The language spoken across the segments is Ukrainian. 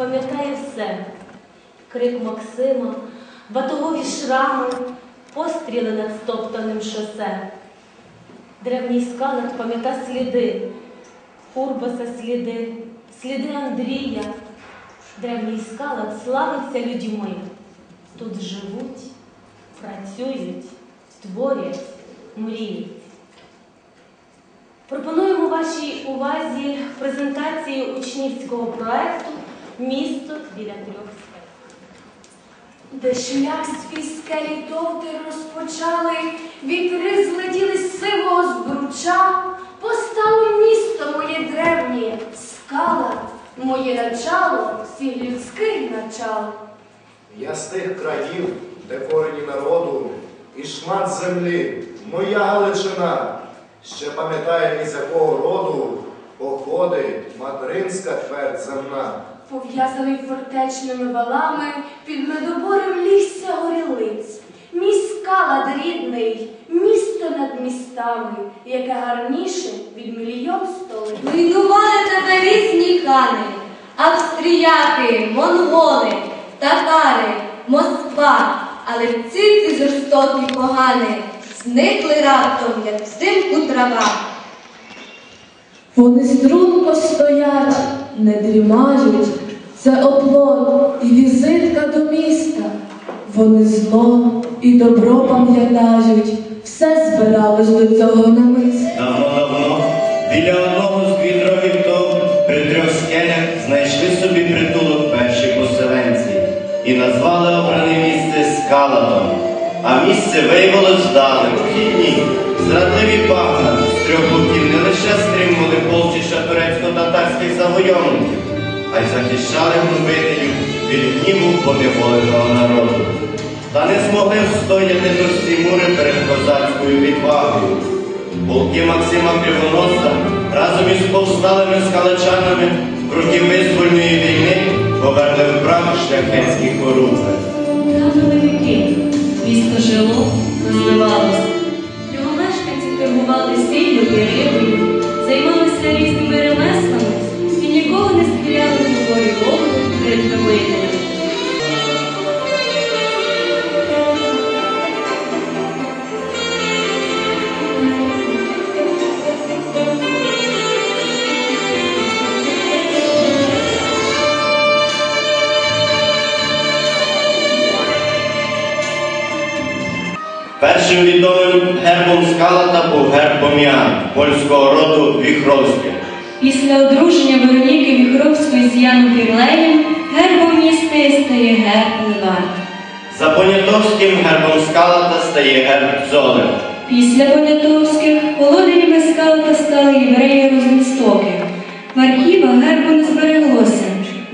пам'ятає все. Крик Максима, батогові шрами, постріли над стоптаним шосе. Древній скалат пам'ята сліди, Урбаса сліди, сліди Андрія. Древній скалат славиться людьми. Тут живуть, працюють, творять, мріють. Пропонуємо вашій увазі презентацію учнівського проекту Місто біля трьох скель. Де шлях свій скелі довгий розпочали, вітри злетіли з сивого збруча, постало місто моє древнє, скала, моє начало, всіх людських начал. Я з тих країв, де корені народу, і шмат землі, моя Галичина, ще пам'ятає, із якого роду походить материнська твердь земна. Пов'язаний фортечними валами, під медоборем лісся горілиць. Мій скалад рідний, місто над містами, яке гарніше від мільйон столиць. Руйнували тебе різні хани, австріяки, монголи, татари, Москва, але ці ці жорстокі погани зникли раптом, як взимку трава. Вони струнко стоять, не дрімають, це оплот і візитка до міста. Вони зло і добро пам'ятають, все збиралось до цього намиста. Давно-давно біля одного з дві тому при трьох скелях знайшли собі притулок перші поселенці і назвали обране місце Скаладом. А місце виявилось вдалим, вхідні, зрадливі багна з трьох боків не лише стримували полчища турецько-татарських завойовників, а й захищали гнобителів від гніву поневоленого народу. Та не змогли встояти товсті мури перед козацькою відвагою. Полки Максима Кривоноса разом із повсталими скаличанами проти визвольної війни поверли в прах шляхетські хоруби. Минули віки, місто жило, розвивалося. Першим відомим гербом скалата був герб Поміан польського роду Віхровських. Після одруження Вероніки Віхровської з Яном Фірлеєм гербом міста стає герб Левард. За понятовським гербом скалата стає герб Золев. Після понятовських володарями скаута стали євреї Розенстоки. В архівах гербу не збереглося.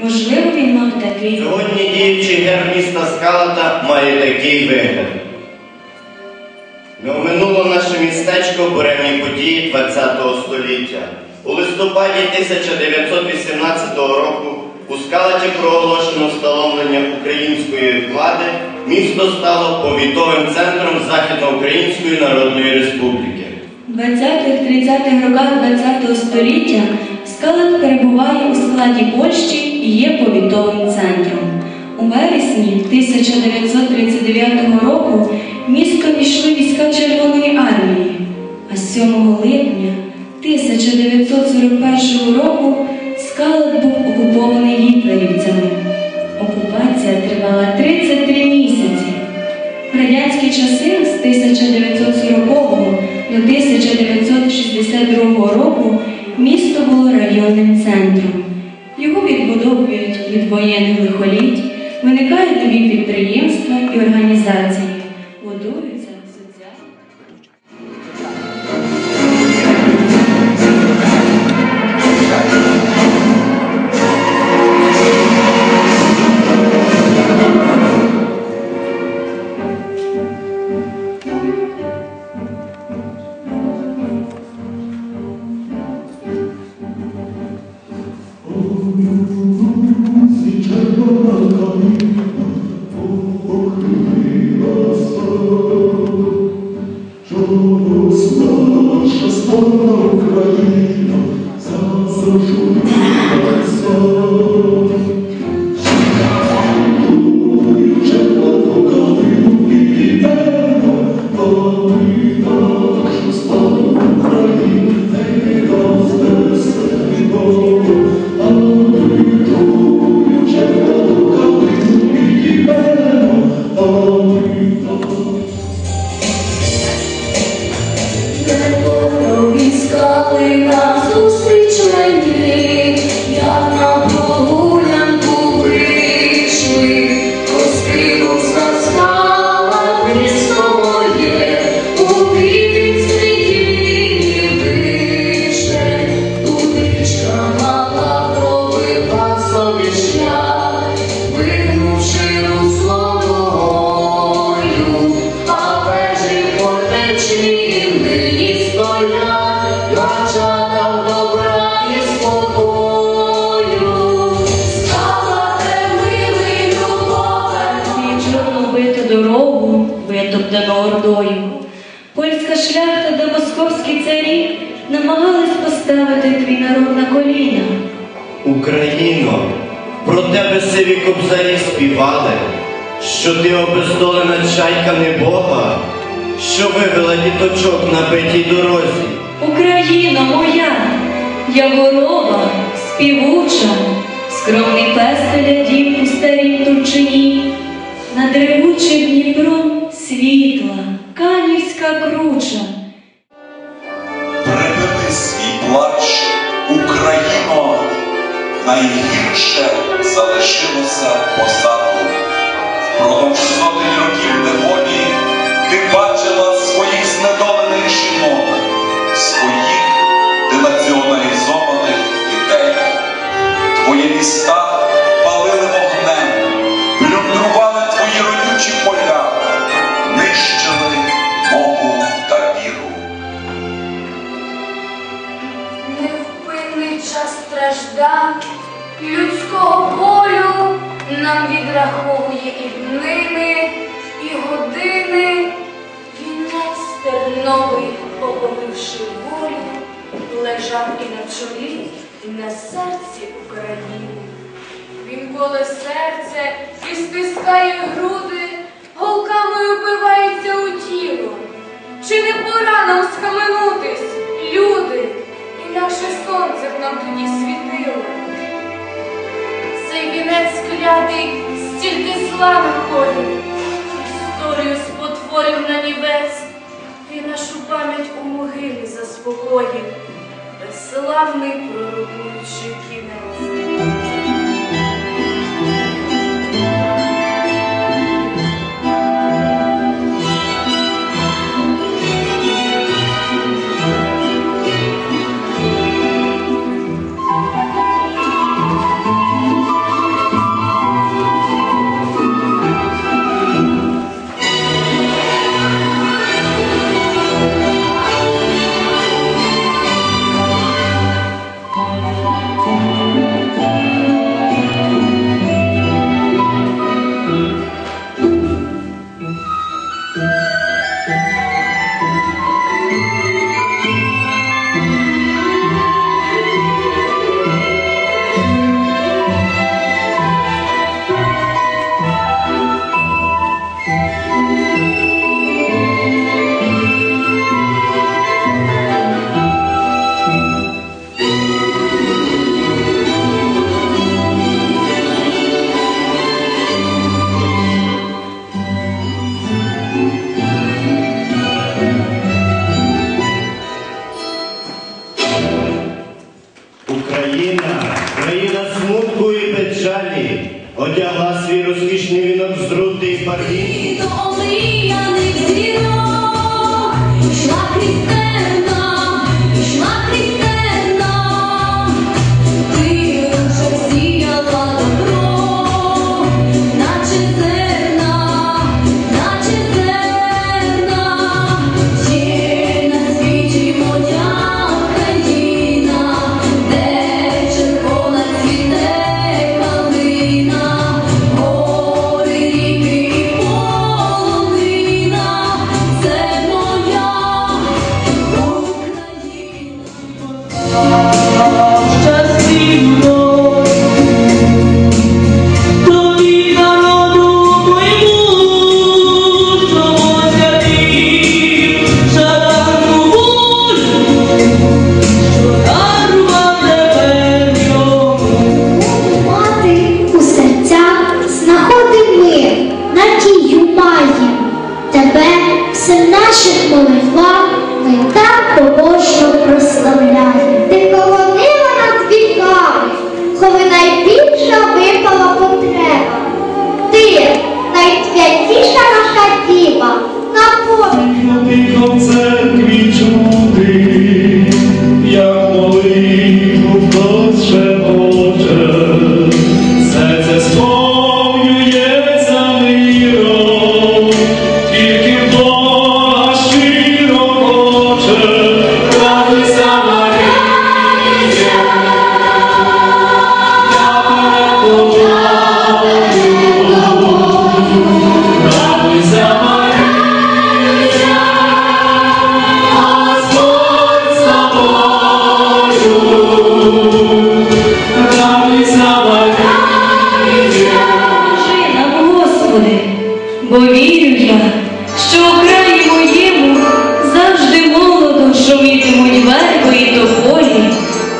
Можливо, він мав такий. Сьогодні діючий герб міста Скалата має такий вигляд. Не оминуло наше містечко буремні події ХХ століття. У листопаді 1918 року у Скалаті проголошено встановлення української влади, місто стало повітовим центром Західноукраїнської Народної Республіки. В 20-30-х роках ХХ століття Скалат перебуває у складі Польщі і є повітовим центром. У вересні 1939 року місто війшли війська Червоної армії, а 7 липня 1941 року Скалат був окупований гітлерівцями. Окупація тривала 33 місяці. В радянські часи з 1940 до 1962 року місто було районним центром. Його відбудовують від воєнних лихоліть, виникають нові підприємства і організації, будуються про тебе сиві кобзарі співали, що ти обездолена чайка не Бога, що вивела діточок на битій дорозі. Україно моя, я ворова, співуча, скромний пестеля дім у старім Турчині, над ревучим Дніпром світла, канівська круча. Припини свій плач, Україно, найгірше залишилося позаду. Впродовж сотень років неволі і днини, і години. Вінець терновий, оповивши волю, лежав і на чолі, і на серці України. Він коле серце і стискає груди, голками вбивається у тіло. Чи не пора нам схаменутись, люди, інакше сонце б нам тоді світило. Цей вінець клятий стільки зла находив, історію спотворив на нівець, і нашу пам'ять у могилі заспокоїв, безславний пророкуючий кінець.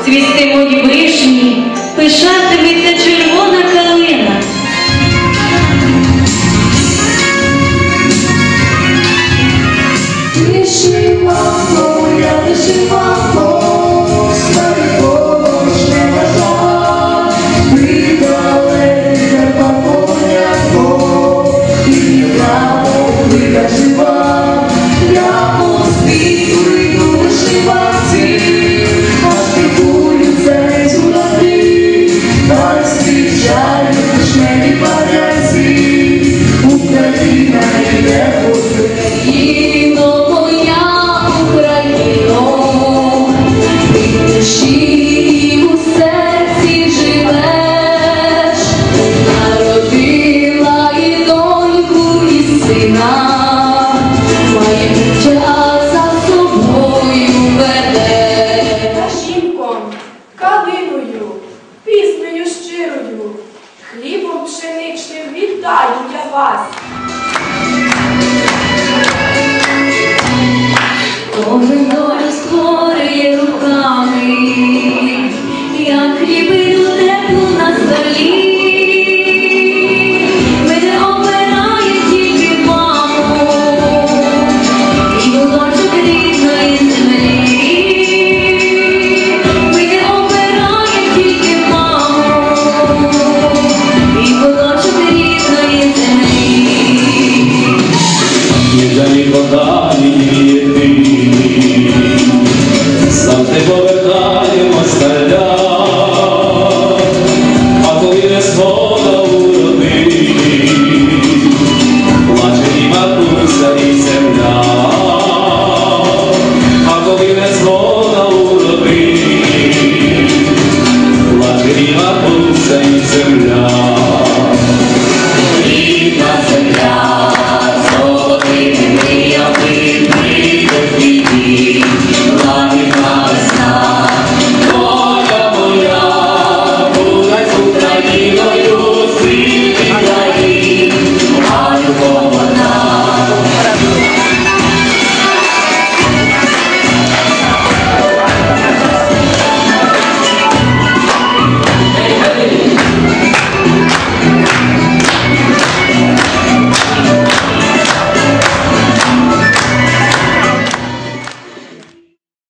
Цвістимуть вишні, пишатиметься червона моє for